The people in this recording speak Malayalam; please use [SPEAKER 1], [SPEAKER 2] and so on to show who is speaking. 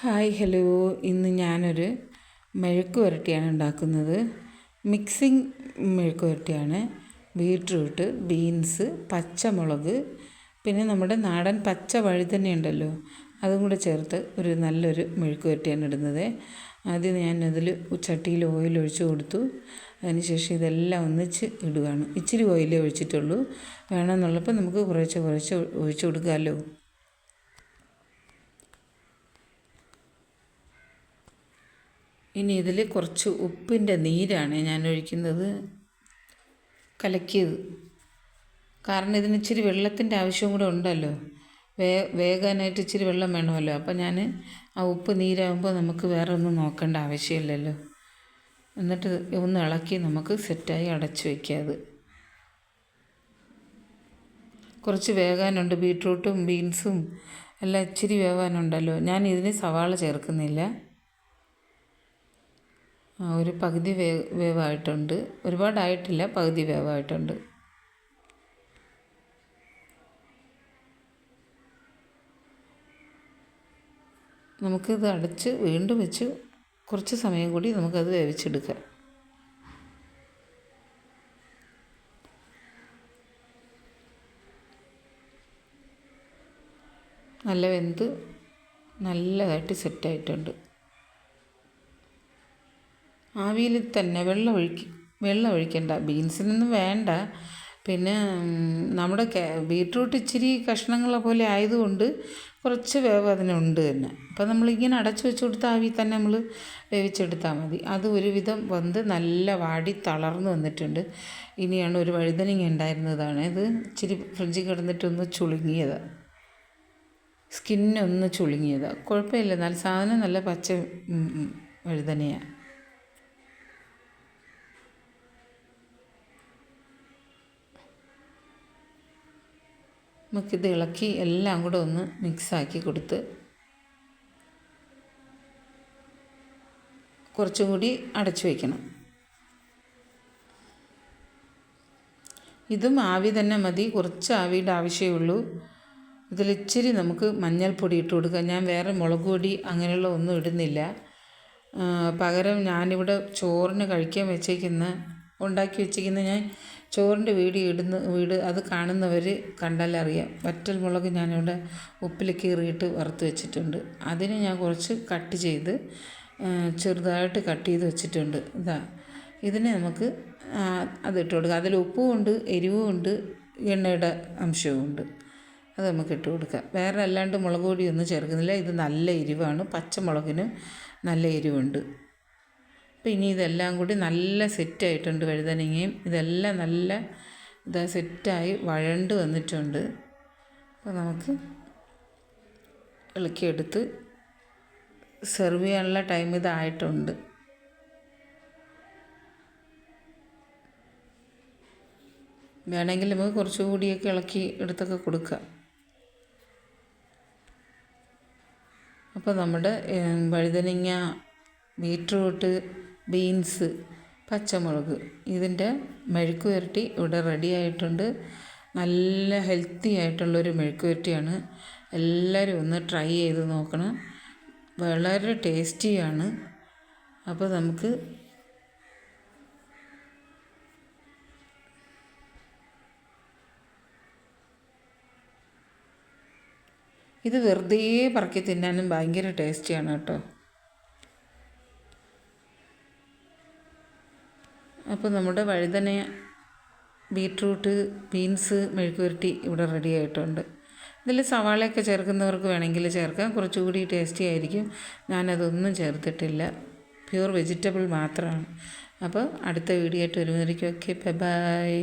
[SPEAKER 1] Hi hello. ഇന്ന് ഞാനൊരു മെഴുക്ക് പുരട്ടിയാണ് ഉണ്ടാക്കുന്നത്. മിക്സിങ് മെഴുക്ക് പുരട്ടിയാണ് ബീട്രൂട്ട് ബീൻസ് പച്ചമുളക് പിന്നെ നമ്മുടെ നാടൻ പച്ച വഴുതന്നെ ഉണ്ടല്ലോ അതും കൂടെ ചേർത്ത് ഒരു നല്ലൊരു മെഴുക്ക് പുരട്ടിയാണ് ഇടുന്നത്. ആദ്യം ഞാൻ അതിൽ ചട്ടിയിൽ ഓയിൽ ഒഴിച്ച് കൊടുത്തു. അതിനുശേഷം ഇതെല്ലാം ഒന്നിച്ച് ഇടുകയാണ്. ഇച്ചിരി ഓയിലേ ഒഴിച്ചിട്ടുള്ളൂ. വേണമെന്നുള്ളപ്പോൾ നമുക്ക് കുറേശ്ശെ കുറേശ്ശെ ഒഴിച്ച് കൊടുക്കാമല്ലോ. ഇനി ഇതിൽ കുറച്ച് ഉപ്പിന്റെ നീരാണ് ഞാൻ ഒഴിക്കുന്നത് കലക്കിയത്. കാരണം ഇതിന് ഇച്ചിരി വെള്ളത്തിന്റെ ആവശ്യവും കൂടെ ഉണ്ടല്ലോ. വേ വേകാനായിട്ട് ഇച്ചിരി വെള്ളം വേണമല്ലോ. അപ്പം ഞാൻ ആ ഉപ്പ് നീരാകുമ്പോൾ നമുക്ക് വേറെ ഒന്നും നോക്കേണ്ട ആവശ്യമില്ലല്ലോ. എന്നിട്ട് ഒന്ന് ഇളക്കി നമുക്ക് സെറ്റായി അടച്ചു വയ്ക്കാം അത് കുറച്ച് വേകാനുണ്ട്. ബീട്രൂട്ടും ബീൻസും എല്ലാം ഇച്ചിരി വേവാനുണ്ടല്ലോ. ഞാൻ ഇതിന് സവാള ചേർക്കുന്നില്ല. ഒരു പകുതി വേ വേവായിട്ടുണ്ട്. ഒരുപാടായിട്ടില്ല പകുതി വേവായിട്ടുണ്ട്. നമുക്കിത് അടച്ച് വീണ്ടും വെച്ച് കുറച്ച് സമയം കൂടി നമുക്കത് വേവിച്ചെടുക്കാം. നല്ല വെന്ത് നല്ലതായിട്ട് സെറ്റായിട്ടുണ്ട്. ആവിയിൽ തന്നെ വെള്ളം ഒഴിക്കും വെള്ളം ഒഴിക്കണ്ട. ബീൻസിനൊന്നും വേണ്ട. പിന്നെ നമ്മുടെ ബീട്രൂട്ട് ഇച്ചിരി കഷ്ണങ്ങളെ പോലെ ആയതുകൊണ്ട് കുറച്ച് വേവ് അതിനുണ്ട് തന്നെ. അപ്പം നമ്മളിങ്ങനെ അടച്ചു വെച്ച് കൊടുത്ത ആവി തന്നെ നമ്മൾ വേവിച്ചെടുത്താൽ മതി. അത് ഒരുവിധം വന്ന് നല്ല വാടി തളർന്നു വന്നിട്ടുണ്ട്. ഇനിയാണ് ഒരു വഴുതനങ്ങ ഉണ്ടായിരുന്നതാണ്. ഇത് ഇച്ചിരി ഫ്രിഡ്ജിൽ കിടന്നിട്ടൊന്ന് ചുളുങ്ങിയതാണ് സ്കിന്നൊന്ന് ചുളുങ്ങിയതാണ് കുഴപ്പമില്ല. നല്ല സാധനം നല്ല പച്ച വഴുതനയാണ് നമുക്കിത് ഇളക്കി എല്ലാം കൂടെ ഒന്ന് മിക്സാക്കി കൊടുത്ത് കുറച്ചും കൂടി അടച്ചു വയ്ക്കണം. ഇതും ആവി തന്നെ മതി. കുറച്ച് ആവിയുടെ ആവശ്യമേ ഇതിലിച്ചിരി നമുക്ക് മഞ്ഞൾപ്പൊടി ഇട്ട് കൊടുക്കാം. ഞാൻ വേറെ മുളക് പൊടി അങ്ങനെയുള്ള ഒന്നും ഇടുന്നില്ല. പകരം ഞാനിവിടെ ചോറിന് കഴിക്കാൻ വെച്ചേക്കുന്ന ഉണ്ടാക്കി വെച്ചിരിക്കുന്ന ഞാൻ ചോറിന്റെ വീഡിയോ ഇടുന്ന വീട് അത് കാണുന്നവർ കണ്ടാലറിയാം. വറ്റൽ മുളക് ഞാനിവിടെ ഉപ്പിൽ കീറിയിട്ട് വറുത്ത് വെച്ചിട്ടുണ്ട്. അതിന് ഞാൻ കുറച്ച് കട്ട് ചെയ്ത് ചെറുതായിട്ട് കട്ട് ചെയ്ത് വെച്ചിട്ടുണ്ട്. ഇതാ ഇതിനെ നമുക്ക് അതിട്ട് കൊടുക്കാം. അതിൽ ഉപ്പും ഉണ്ട് എരിവും ഉണ്ട് എണ്ണയുടെ അംശവും ഉണ്ട്. അത് നമുക്ക് ഇട്ട് കൊടുക്കാം. വേറെ അല്ലാണ്ട് മുളക് പൊടിയൊന്നും ചേർക്കുന്നില്ല. ഇത് നല്ല എരിവാണ്. പച്ചമുളകിന് നല്ല എരിവുണ്ട്. അപ്പോൾ ഇനി ഇതെല്ലാം കൂടി നല്ല സെറ്റായിട്ടുണ്ട് വഴുതനങ്ങയും. ഇതെല്ലാം നല്ല ഇതാ സെറ്റായി വഴണ്ട് വന്നിട്ടുണ്ട്. അപ്പോൾ നമുക്ക് ഇളക്കിയെടുത്ത് സെർവ് ചെയ്യാനുള്ള ടൈം ഇതായിട്ടുണ്ട്. വേണമെങ്കിൽ നമുക്ക് കുറച്ചുകൂടിയൊക്കെ ഇളക്കി എടുത്തൊക്കെ കൊടുക്കാം അപ്പോൾ നമ്മുടെ വഴുതനങ്ങ ബീട്രൂട്ട് ബീൻസ് പച്ചമുളക് ഇതിന്റെ മെഴുക്ക് പുരട്ടി ഇവിടെ റെഡി ആയിട്ടുണ്ട്. നല്ല ഹെൽത്തി ആയിട്ടുള്ളൊരു മെഴുക്ക് പുരട്ടിയാണ്. എല്ലാവരും ഒന്ന് ട്രൈ ചെയ്ത് നോക്കണം. വളരെ ടേസ്റ്റിയാണ് അപ്പോൾ നമുക്ക് ഇത് വെറുതെ പറക്കി തിന്നാനും ഭയങ്കര ടേസ്റ്റിയാണ് കേട്ടോ. അപ്പോൾ നമ്മുടെ വഴുതന ബീട്രൂട്ട് ബീൻസ് മെഴുക്കുവരട്ടി ഇവിടെ റെഡി ആയിട്ടുണ്ട്. ഇതിൽ സവാളയൊക്കെ ചേർക്കുന്നവർക്ക് വേണമെങ്കിൽ ചേർക്കാം. കുറച്ചുകൂടി ടേസ്റ്റി ആയിരിക്കും. ഞാനതൊന്നും ചേർത്തിട്ടില്ല. പ്യുവർ വെജിറ്റബിൾ മാത്രമാണ്. അപ്പോൾ അടുത്ത വീഡിയോ ആയിട്ട് വരുന്നതായിരിക്കും. Okay bye